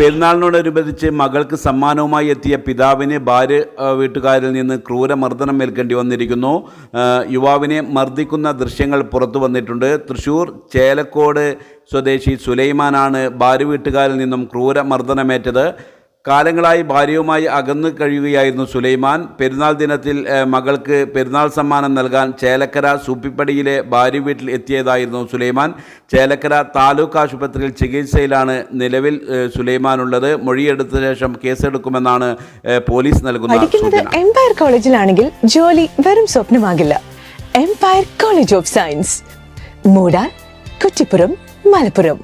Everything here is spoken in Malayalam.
പെരുന്നാളിനോടനുബന്ധിച്ച് മകൾക്ക് സമ്മാനവുമായി എത്തിയ പിതാവിനെ ഭാര്യ വീട്ടുകാരിൽ നിന്ന് ക്രൂരമർദ്ദനം ഏൽക്കേണ്ടി വന്നിരിക്കുന്നു. യുവാവിനെ മർദ്ദിക്കുന്ന ദൃശ്യങ്ങൾ പുറത്തു വന്നിട്ടുണ്ട്. തൃശൂർ ചേലക്കോട് സ്വദേശി സുലൈമാനാണ് ഭാര്യ വീട്ടുകാരിൽ നിന്നും ക്രൂരമർദ്ദനമേറ്റത്. കാലങ്ങളായി ഭാര്യയുമായി അകന്നു കഴിയുകയായിരുന്നു സുലൈമാൻ. പെരുന്നാൾ ദിനത്തിൽ മകൾക്ക് പെരുന്നാൾ സമ്മാനം നൽകാൻ ചേലക്കര സൂപ്പിപ്പടിയിലെ ഭാര്യ വീട്ടിൽ എത്തിയതായിരുന്നു സുലൈമാൻ. ചേലക്കര താലൂക്ക് ആശുപത്രിയിൽ ചികിത്സയിലാണ് നിലവിൽ സുലൈമാൻ ഉള്ളത് മൊഴിയെടുത്ത ശേഷം കേസെടുക്കുമെന്നാണ് പോലീസ് നൽകുന്നത് എംപയർ കോളേജിലാണെങ്കിൽ ജോലി വെറും സ്വപ്നമാകില്ല. Empire college of science Moodal Kuttippuram Malappuram.